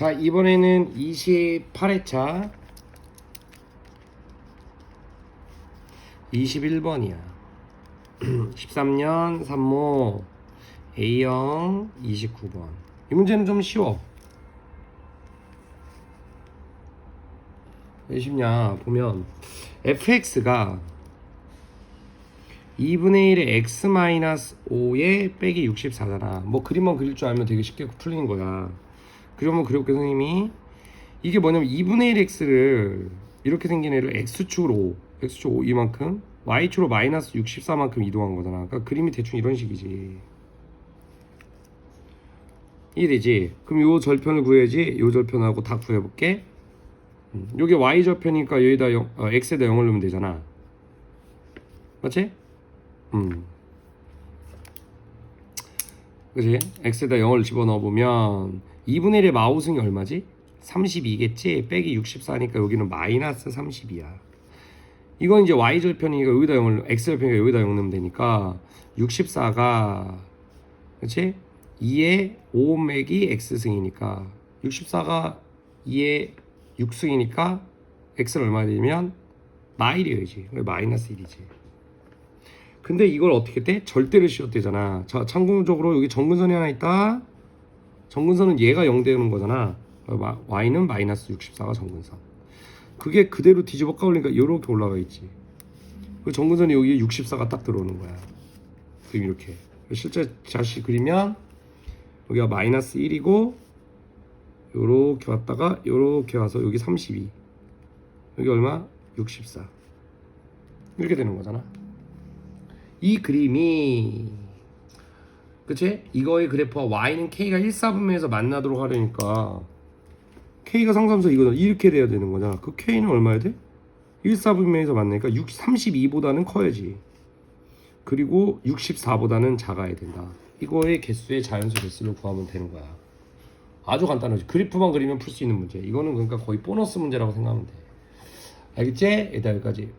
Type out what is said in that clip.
자, 이번에는 28회차 21번이야. 13년 3모 A형 29번. 이 문제는 좀 쉬워. 왜 쉽냐? 보면 fx가 2분의 1의 x 마이너스 5에 빼기 64잖아. 뭐 그림만 그릴 줄 알면 되게 쉽게 풀리는 거야. 그러면 그려볼게 선생님이 이게 뭐냐면 2분의 1 x를 이렇게 생긴 애를 x축으로 5, x축 5 이만큼 y축으로 마이너스 64만큼 이동한 거잖아. 그러니까 그림이 대충 이런 식이지. 이해되지? 그럼 요 절편을 구해야지. 요 절편하고 다 구해볼게. 음, 요게 y 절편이니까 여기다 영, 어, x에다 0을 넣으면 되잖아. 맞지? 음. 그지? x에다 0을 집어넣어 보면 2분의 1의 마우승이 얼마지? 32겠지? 빼기 64니까 여기는 마이너스 30이야. 이건 이제 y 절편이니까 여기다 0을 x 절편이니까 여기다 0 넣으면 되니까 64가 그렇지? 2의 5맥이 x승이니까 64가 2의 6승이니까 x는 얼마 되면 마일이어야지. 마이너스 1이지. 근데 이걸 어떻게 돼? 절대를 씌웠대잖아. 자, 참고적으로 여기 정근선이 하나 있다. 정근선은 얘가 0 되는 거잖아. 마- y는 마이너스 64가 정근선. 그게 그대로 뒤집어 까올리니까 이렇게 올라가 있지. 그 정근선이 여기에 64가 딱 들어오는 거야. 지금 이렇게. 실제 다시 그리면 여기가 마이너스 1이고 요렇게 왔다가 요렇게 와서 여기 32. 여기 얼마? 64. 이렇게 되는 거잖아. 이 그림이 그치? 이거의 그래프와 y는 k가 1, 4분면에서 만나도록 하려니까 k가 상수함수 이거는 이렇게 돼야 되는 거잖아. 그 k는 얼마야 돼? 1, 4분면에서 만나니까 6, 32보다는 커야지. 그리고 64보다는 작아야 된다. 이거의 개수의 자연수 개수를 구하면 되는 거야. 아주 간단하지. 그래프만 그리면 풀 수 있는 문제. 이거는 그러니까 거의 보너스 문제라고 생각하면 돼. 알겠지? 일단 여기까지.